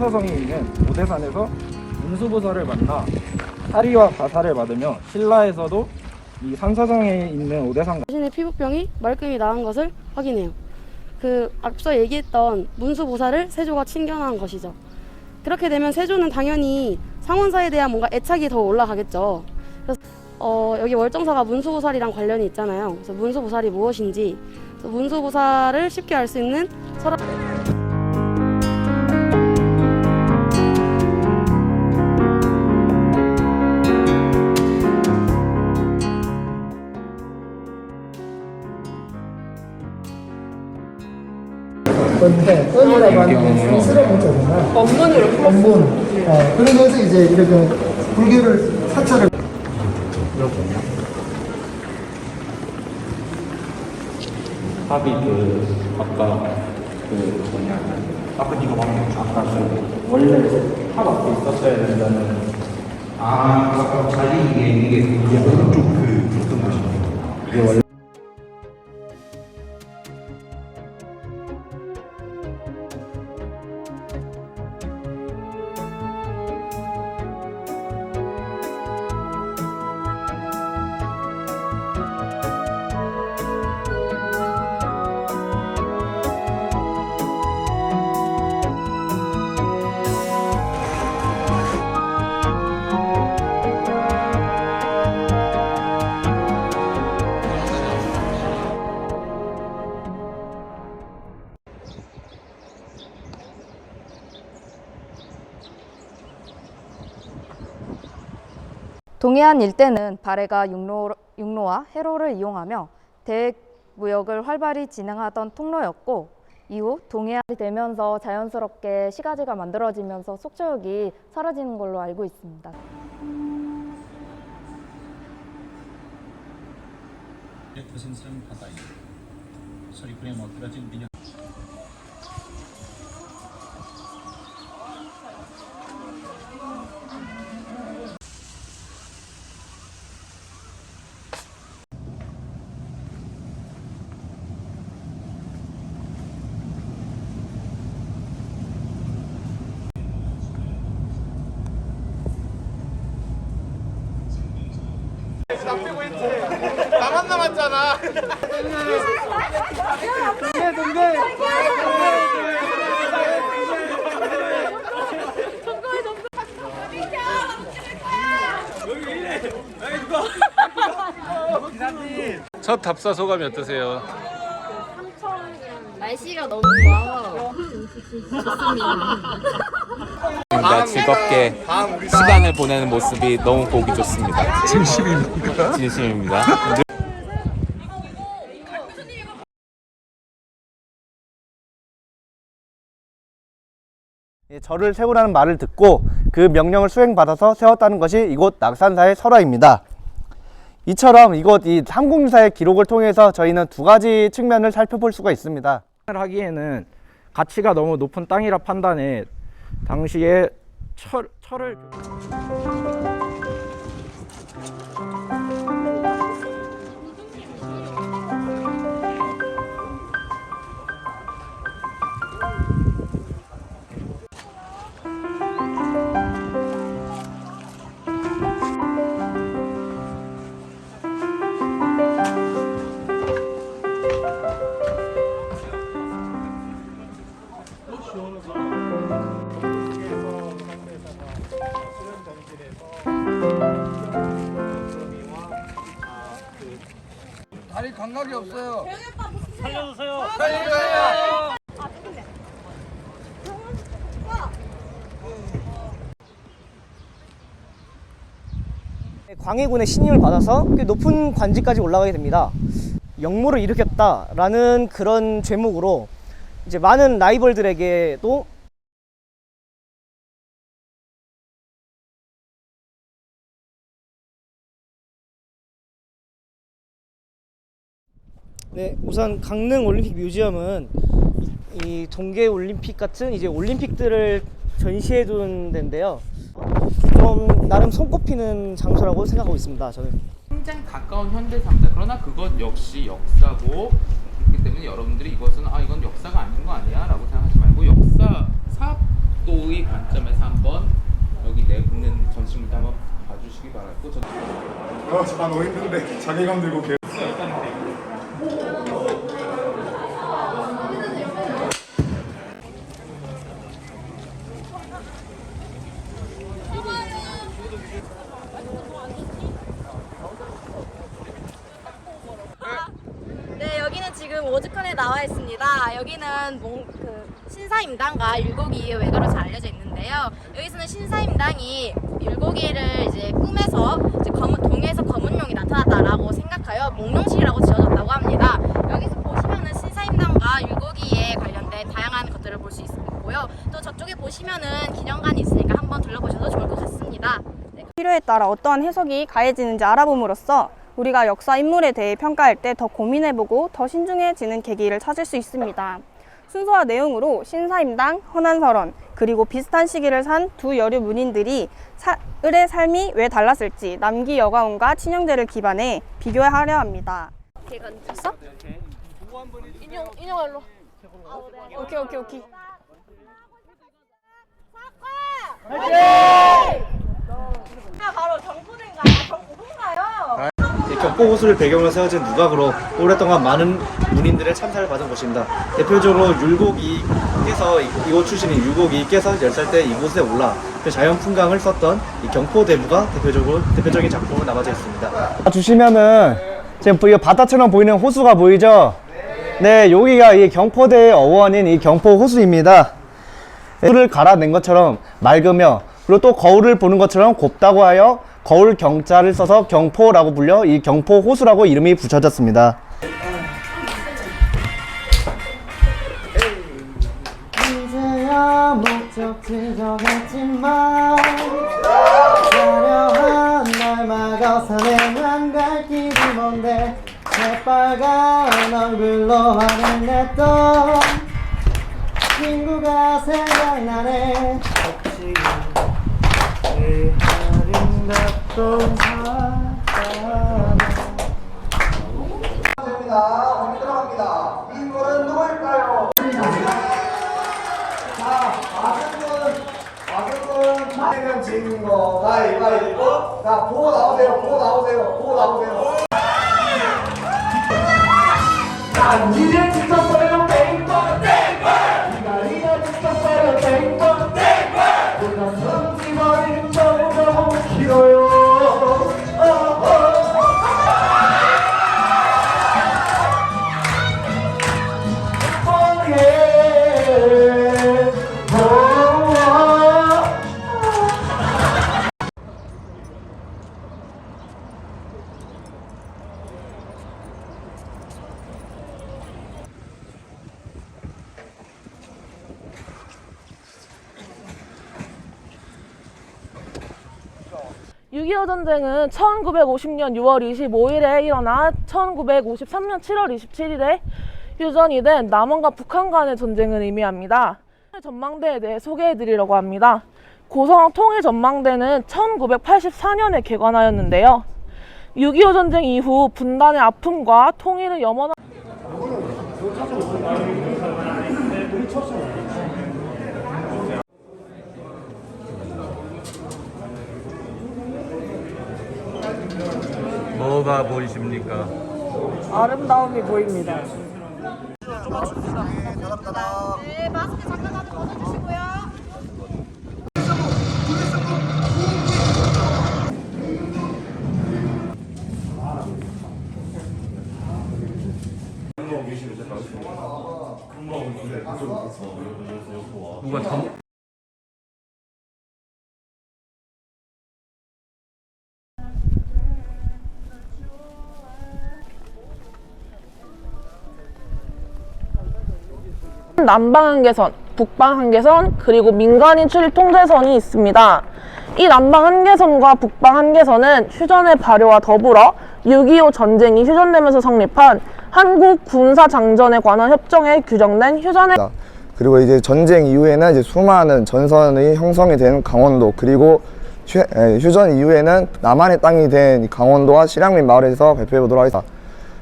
산서성이 있는 오대산에서 문수부서를 만나 사리와 가사를 받으며 신라에서도 이 산서성에 있는 오대산 자신의 피부병이 말끔히 나은 것을 확인해요. 그 앞서 얘기했던 문수보살을 세조가 친견한 것이죠. 그렇게 되면 세조는 당연히 상원사에 대한 뭔가 애착이 더 올라가겠죠. 그래서 어, 여기 월정사가 문수보살이랑 관련이 있잖아요. 그래서 문수보살이 무엇인지 문수보살을 쉽게 알 수 있는 설화 건데 건이라고 하는 게 상스러운 문자잖아. 법문으로 법문. 어, 그런 것을 이제 이렇게 불교를 사찰을 합이 그 아까 그 뭐냐 말한 아까 그 원래 합 앞에 있었어야 된다는 아, 아까 자리 이게 이게 이게 오른쪽 그 어떤 것이요? 이게 원래 동해안 일대는 발해가 육로, 육로와 해로를 이용하며 대무역을 활발히 진행하던 통로였고 이후 동해안이 되면서 자연스럽게 시가지가 만들어지면서 속초역이 사라지는 걸로 알고 있습니다. 것은 산바다에 서리꾼에 먹들어진 민 영첫 답사 소감이 어떠세요? 날씨가 너무 좋아서. 다 즐겁게 시간을 보내는 모습이 너무 보기 좋습니다. 진심입니까? 진심입니다. 예, 절을 세우라는 말을 듣고 그 명령을 수행받아서 세웠다는 것이 이곳 낙산사의 설화입니다. 이처럼 이곳 이 삼국유사의 기록을 통해서 저희는 두 가지 측면을 살펴볼 수가 있습니다. 하기에는 가치가 너무 높은 땅이라 판단해 당시에 철, 철을 광해군의 신임을 받아서 꽤 높은 관직까지 올라가게 됩니다. 역모를 일으켰다라는 그런 죄목으로 이제 많은 라이벌들에게도 네, 우선 강릉 올림픽 뮤지엄은 이 동계 올림픽 같은 이제 올림픽들을 전시해 둔 데인데요. 좀 나름 손꼽히는 장소라고 생각하고 있습니다. 저는 굉장히 가까운 현대사입니다. 그러나 그것 역시 역사고 그렇기 때문에 여러분들이 이것은 아 이건 역사가 아닌 거 아니야라고 생각하지 말고 역사 사도의 관점에서 한번 여기 내보는 전시물도 한번 봐주시기 바라고 저는 아 너무 힘든데 자괴감 들고 계속 나와 있습니다. 여기는 몽, 그 신사임당과 율곡이의 외가로 잘 알려져 있는데요. 여기서는 신사임당이 율곡이를 이제 꿈에서 이제 검은, 동해에서 검은용이 나타났다라고 생각하여 몽룡실이라고 지어졌다고 합니다. 여기서 보시면은 신사임당과 율곡이에 관련된 다양한 것들을 볼 수 있고요. 또 저쪽에 보시면은 기념관이 있으니까 한번 둘러보셔도 좋을 것 같습니다. 네, 필요에 따라 어떠한 해석이 가해지는지 알아봄으로써 우리가 역사 인물에 대해 평가할 때 더 고민해보고 더 신중해지는 계기를 찾을 수 있습니다. 순서와 내용으로 신사임당, 헌안설원, 그리고 비슷한 시기를 산 두 여류 문인들이 사, 을의 삶이 왜 달랐을지 남기 여가원과 친형제를 기반해 비교하려 합니다. 걔가 됐어? 인형 인형 알로. 오케이 오케이 오케이. 바로 경포대인가요? 경포인가요? 경포 호수를 배경으로 세워진 누각으로 오랫동안 많은 문인들의 참사를 받은 곳입니다. 대표적으로 율곡이께서 이곳 출신인 율곡이께서 10살 때 이곳에 올라 그 자연 풍광을 썼던 이 경포대부가 대표적으로 대표적인 작품으로 남아져 있습니다. 주시면은 지금 이 바다처럼 보이는 호수가 보이죠? 네, 여기가 이 경포대의 어원인 이 경포 호수입니다. 물을 갈아낸 것처럼 맑으며 그리고 또 거울을 보는 것처럼 곱다고 하여 거울 경자를 써서 경포라고 불려 이 경포 호수라고 이름이 붙여졌습니다. 친구가 생각나네 혹시 내 아름답던 사람 됩니다. 어디 들어갑니다. 이분은 누구일까요? 자, 아승군, 아승군, 자면 지는 거 가위바위보. 자, 보고 나오세요. 보고 나오세요. 보고 나오세요. 난 이제 지쳤어 전쟁은 (1950년 6월 25일에) 일어나 (1953년 7월 27일에) 휴전이 된 남한과 북한 간의 전쟁을 의미합니다. 전망대에 대해 소개해 드리려고 합니다. 고성 통일 전망대는 1984년에 개관하였는데요. 6.25 전쟁 이후 분단의 아픔과 통일을 염원한 뭐가 보이십니까? 아름다움이 보입니다 네, 마스크 잠깐 다들 벗어주시고요. 누가 다 남방 한계선, 북방 한계선, 그리고 민간인 출입 통제선이 있습니다. 이 남방 한계선과 북방 한계선은 휴전의 발효와 더불어 6.25 전쟁이 휴전되면서 성립한 한국 군사 장전에 관한 협정에 규정된 휴전의 그리고 이제 전쟁 이후에는 이제 수많은 전선이 형성이 된 강원도 그리고 휴, 에, 휴전 이후에는 남한의 땅이 된 강원도와 실향민 마을에서 발표해 보도록 하겠습니다.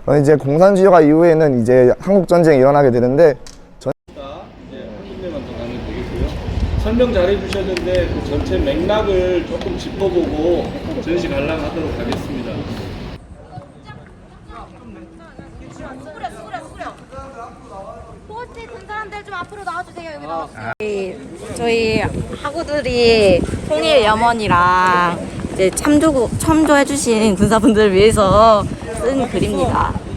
어, 이제 공산주의가 이후에는 이제 한국 전쟁이 일어나게 되는데 설명 잘 해 주셨는데 그 전체 맥락을 조금 짚어보고 전시 관람 하도록 하겠습니다. 수그려 수그려 수그려 포스트 든 사람들 좀 앞으로 나와주세요 여기 나와주세요 저희 학우들이 통일 염원이랑 이제 참조 참조해주신 군사분들 을 위해서 쓴 글입니다.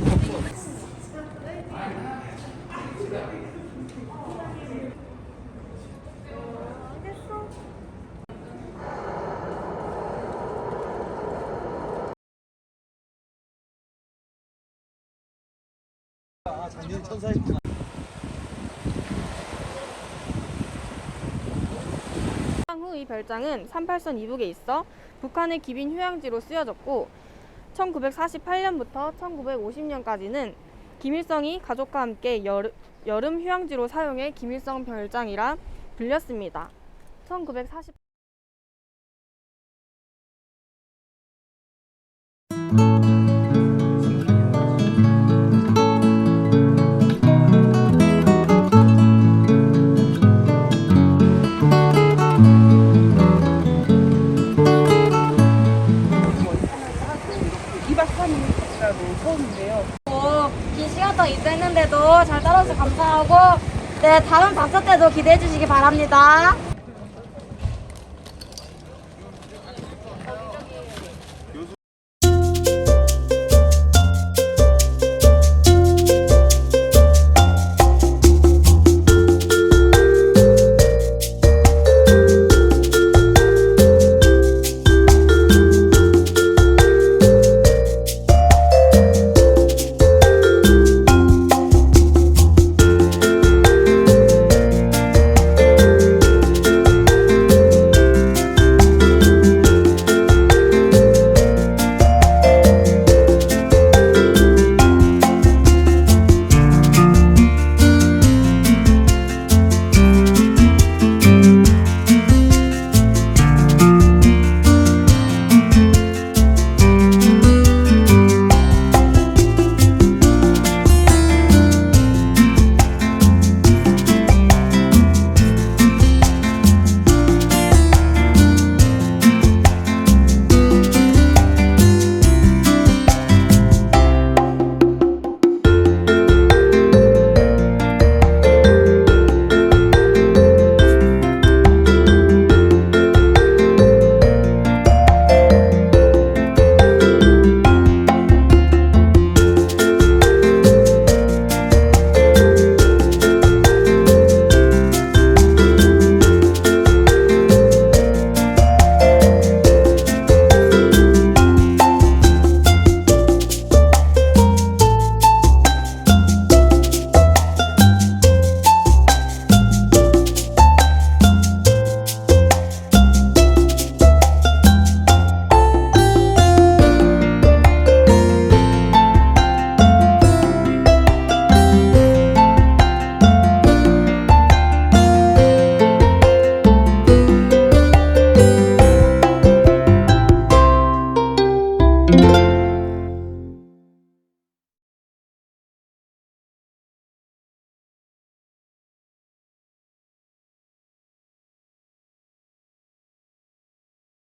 작년 천사했구나. 후이 별장은 38선 이북에 있어 북한의 기빈 휴양지로 쓰여졌고 1948년부터 1950년까지는 김일성이 가족과 함께 여름, 여름 휴양지로 사용해 김일성 별장이라 불렸습니다. 1948... 활동 입소했는데도 잘 따라와서 감사하고 네 다음 답사 때도 기대해 주시기 바랍니다.